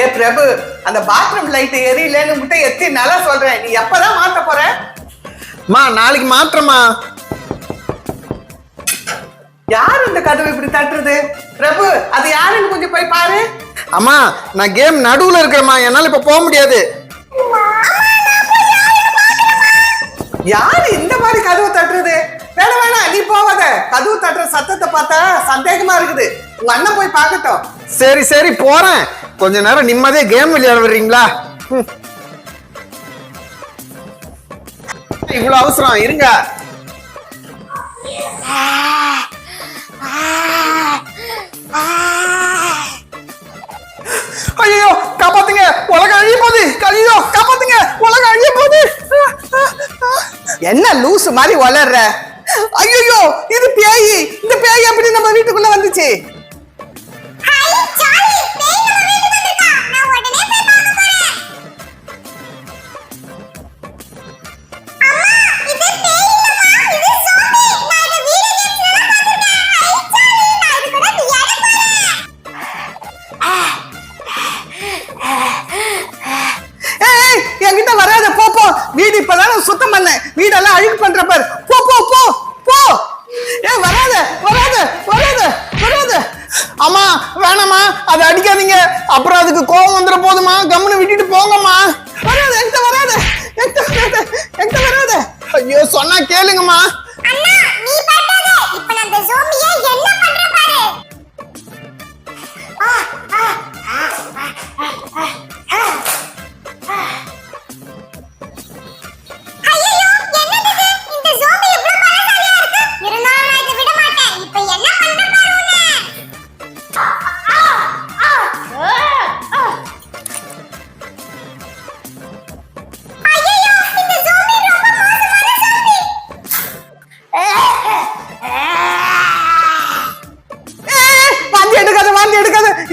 ஏ பிரபு அந்த bathroom light எரியலன்னு முட்டை எத்தி நல்லா சொல்றேன். நீ எப்பதான் மாத்த போற? மா நாளைக்கு மாத்திரமா யார் இந்த கதவு இப்படி தட்டுறது? பிரபு அது யாருன்னு கொஞ்சம் போய் பாரு. அம்மா நான் கேம் நடுவுல இருக்கிறேம்மா. என்னால இப்ப போக முடியாது. யாரு இந்த மாதிரி கதவு தட்டுறது? வேணாம் வேணாம் நீ போவாத கதவு தட்டுற சத்தத்தை பார்த்தா சந்தேகமா இருக்குது. உங்க அண்ணன் போய் பார்க்கட்டும். சரி சரி போறேன். கொஞ்ச நேரம் நிம்மதியா கேம் விளையாட வர்றீங்களா ம். இவ்வளவு அவசரம் இருங்க. ஐயோ காப்பாத்துங்க. உலகம் அழிய போகுது. ஐயோ காப்பாத்துங்க. உலகம் அழிய போகுது. என்ன லூசு மாதிரி வளர்ற ஐயோ இது பேய். இந்த பேய் எப்படி நம்ம வீட்டுக்குள்ள வந்துச்சு? அப்புறம் அதுக்கு கோவம் வந்துட போதுமா? கம்முன்னு விட்டுட்டு போங்கம்மா. வராத என்கிட்ட வராத என்கிட்ட வராத என்கிட்ட வராத. ஐயோ சொன்னா கேளுங்கம்மா. அண்ணா நீ பண்ணாத இப்ப நான் அந்த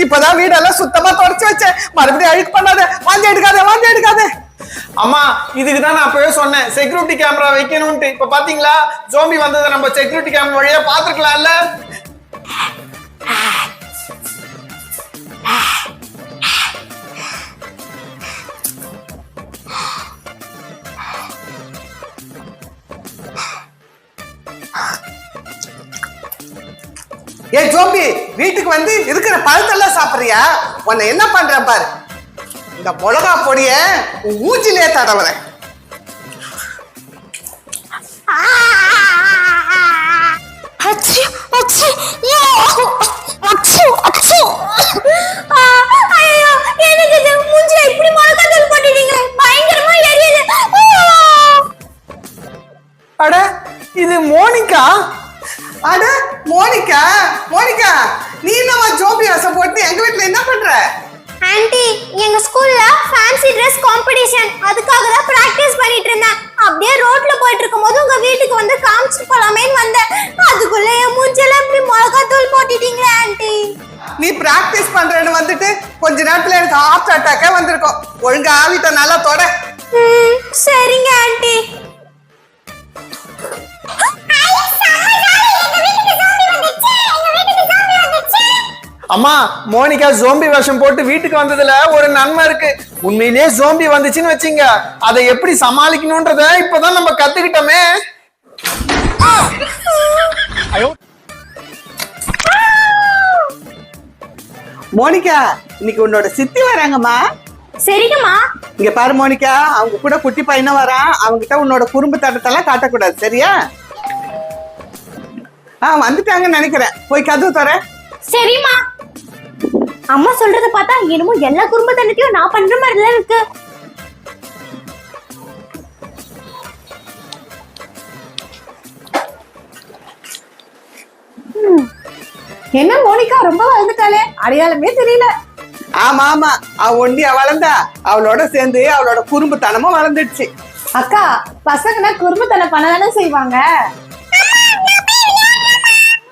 இப்பதான் வீடெல்லாம் சுத்தமா தொடச்சு வச்சேன். மறுபடியும் அழுக்கு பண்ணாத. வாந்தி எடுக்காத வாந்தி எடுக்காத. அம்மா இதுக்கு தான் நான் அப்பவே சொன்னேன். செக்யூரிட்டி கேமரா வைக்கணும்ட்டு இப்ப பாத்தீங்களா? ஜோம்பி வந்ததை நம்ம செக்யூரிட்டி கேமரா வழியா பாத்துருக்கலாம்ல ஏ ஜோம்பி வீட்டுக்கு வந்து இருக்கிற பழத்தெல்லாம் சாப்பிடுறியா? உன்னை என்ன பண்றேன் பாரு. இந்த மிளகா பொடிய உன் தடவுறேன். அச்சு அச்சு நீ பிராக்டிஸ் பண்றேன்னு வந்துட்டு கொஞ்ச நேரத்துல எனக்கு ஹார்ட் அட்டாக்கே வந்திருக்கும். ஒழுங்கா வீட்டை நல்லா தொட. ம், சரிங்க ஆன்ட்டி அம்மா மோனிகா ஜோம்பி வேஷம் போட்டு வீட்டுக்கு வந்ததுல ஒரு நன்மை இருக்கு. உண்மையிலேயே ஜோம்பி வந்துச்சுன்னு வச்சீங்க. அதை எப்படி சமாளிக்கணும்ன்றத இப்பதான் நம்ம கத்துக்கிட்டோமே. மோனிகா இன்னைக்கு உன்னோட சித்தி வராங்கம்மா. சரிங்கம்மா. இங்க பாரு மோனிகா அவங்க கூட குட்டி பையனும் வரான். அவங்க கிட்ட உன்னோட குறும்பு தட்டத்தெல்லாம் காட்டக்கூடாது சரியா? ஆ வந்துட்டாங்கன்னு நினைக்கிறேன். போய் கதவு தர சரிம்மா. அம்மா சொல்றத பார்த்தா என்னமோ எல்லா குடும்பத்தனத்தையும் நான் பண்ற மாதிரில இருக்கு. என்ன மோனிகா ரொம்ப வளர்ந்துட்டாளே? அடையாளமே தெரியல. ஆமா ஆமா. அவ ஒண்டியா வளர்ந்தா அவளோட சேர்ந்து அவளோட குறும்புத்தனமும் வளர்ந்துடுச்சு. அக்கா பசங்கன்னா குறும்புத்தனம் பண்ணதானே செய்வாங்க?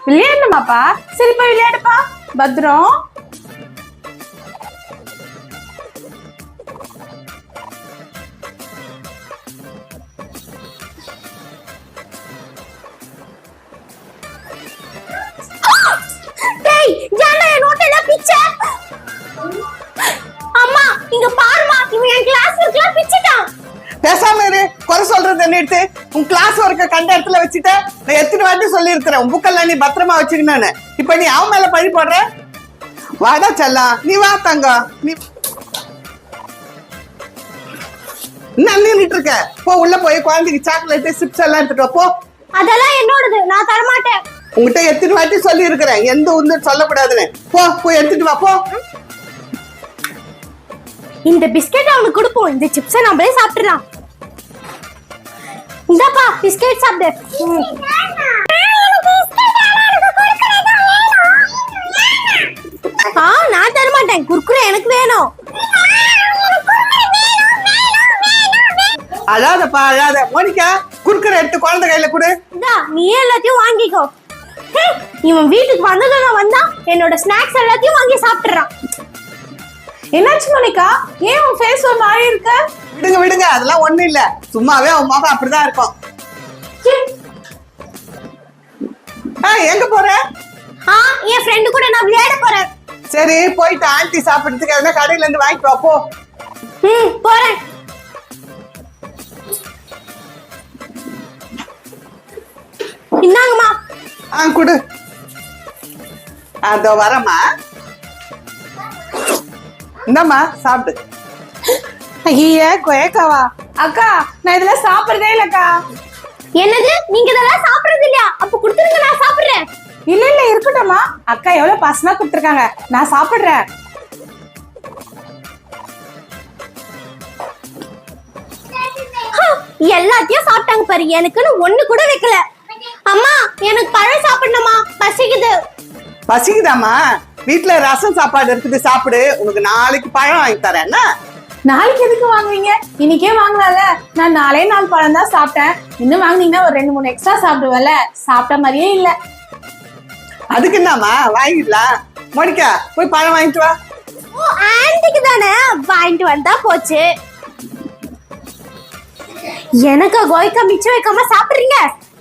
விளையாடணுமாப்பா? சரி போய் விளையாடுப்பா. பத்ரம் சொல்லியிருக்கிறேன். புக்கெல்லாம் நீ பத்திரமா வச்சுக்கணும்னு. இப்ப நீ அவன் மேல பழி போடுற? வாடா செல்லம் நீ வா தங்கம் நீ என்ன நின்றுட்டு இருக்க? போ உள்ள போய் குழந்தைக்கு சாக்லேட் சிப்ஸ் எல்லாம் எடுத்துட்டு போ. அதெல்லாம் என்னோடது. நான் தரமாட்டேன். உங்ககிட்ட எத்தனை வாட்டி சொல்லி இருக்கிறேன் எந்த உந்து சொல்லக்கூடாதுன்னு. போ போய் எடுத்துட்டு வா போ. இந்த பிஸ்கெட் அவனுக்கு கொடுப்போம். இந்த சிப்ஸை நம்மளே சாப்பிட்டுலாம் இந்தாப்பா பிஸ்கெட் சாப்பிடு. மாட்டேன் குர்குரே எனக்கு வேணும். அழாதப்பா அழாத. மோனிகா குறுக்கிற எடுத்து குழந்தை கையில கொடு. இந்தா நீ எல்லாத்தையும் வாங்கிக்கோ. ஹே, இவன் வீட்டுக்கு வந்ததும் வந்தா என்னோட ஸ்நாக்ஸ் எல்லாத்தையும் வாங்கி சாப்பிட்டுறான். என்னாச்சு மோனிகா? ஏன் உன் ஃபேஸ் ஒரு மாதிரி இருக்க? விடுங்க விடுங்க. அதெல்லாம் ஒண்ணும் இல்ல. சும்மாவே அவன் முகம் அப்படிதான் இருக்கும். ஆ, எங்க போற? ஆ என் ஃப்ரெண்டு கூட நான் விளையாட போறேன். சரி போயிட்டு ஆண்டி சாப்பிடுறதுக்கு எதனா கடையில இருந்து வாங்கிட்டு வா போ. ம் போறேன். இந்தாங்கம்மா. ஆ குடு. அதோ வரமா இந்தாம்மா சாப்பிடு. ஐய கொயக்காவா? அக்கா நான் இதெல்லாம் சாப்பிடுறதே இல்லக்கா. என்னது? நீங்க இதெல்லாம் சாப்பிடுறது இல்லையா? அப்ப கொடுத்துருங்க நான் சாப்பிடுறேன். இல்ல இல்ல இருக்கட்டும்மா. அக்கா எவ்வளவு பசனா கொடுத்துருக்காங்க. நான் சாப்பிடுறேன். எல்லாத்தையும் சாப்பிட்டாங்க பாரு. எனக்குன்னு ஒண்ணு கூட வைக்கல. அம்மா எனக்கு பழம் சாப்பிடணுமா பசிக்குது. பசிக்குதாம்மா? வீட்ல ரசம் சாப்பாடு இருக்குது சாப்பிடு. உனக்கு நாளைக்கு பழம் வாங்கி தரேன். என்ன? நாளைக்கு எதுக்கு வாங்குவீங்க? இன்னைக்கே வாங்கலாம்ல. நான் நாலே நாலு பழம் தான் சாப்பிட்டேன். இன்னும் வாங்குனீங்கன்னா ஒரு ரெண்டு மூணு எக்ஸ்ட்ரா சாப்பிடுவேன்ல. சாப்பிட்ட மாதிரியே இல்ல. அதுக்கு என்னம்மா? வாங்கிடலாம். மோனிகா போய் பழம் வாங்கிட்டு வா. ஓ ஆண்டிக்கு தானே? வாங்கிட்டு வந்தா போச்சு. எனக்கு கோய்க்கா மிச்சம் வைக்காம சாப்பிடுறீங்க?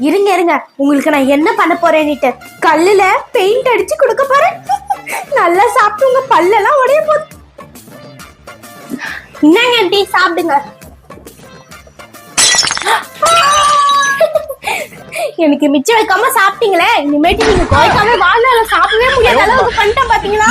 இருங்க இருங்க. உங்களுக்கு நான் என்ன பண்ண போறேன்னுட்டு. கல்லுல பெயிண்ட் அடிச்சு கொடுக்க போறேன். நல்லா சாப்பிட்டு உங்க பல்லெல்லாம் உடைய போகுது என்னங்க ஆண்டி சாப்பிடுங்க. எனக்கு மிச்சம் வைக்காம சாப்பிட்டீங்களே? இனிமேட்டு நீங்க கோய்க்காம வாழ்நாள சாப்பிடவே முடியாத அளவுக்கு பண்ணிட்டேன் பாத்தீங்களா?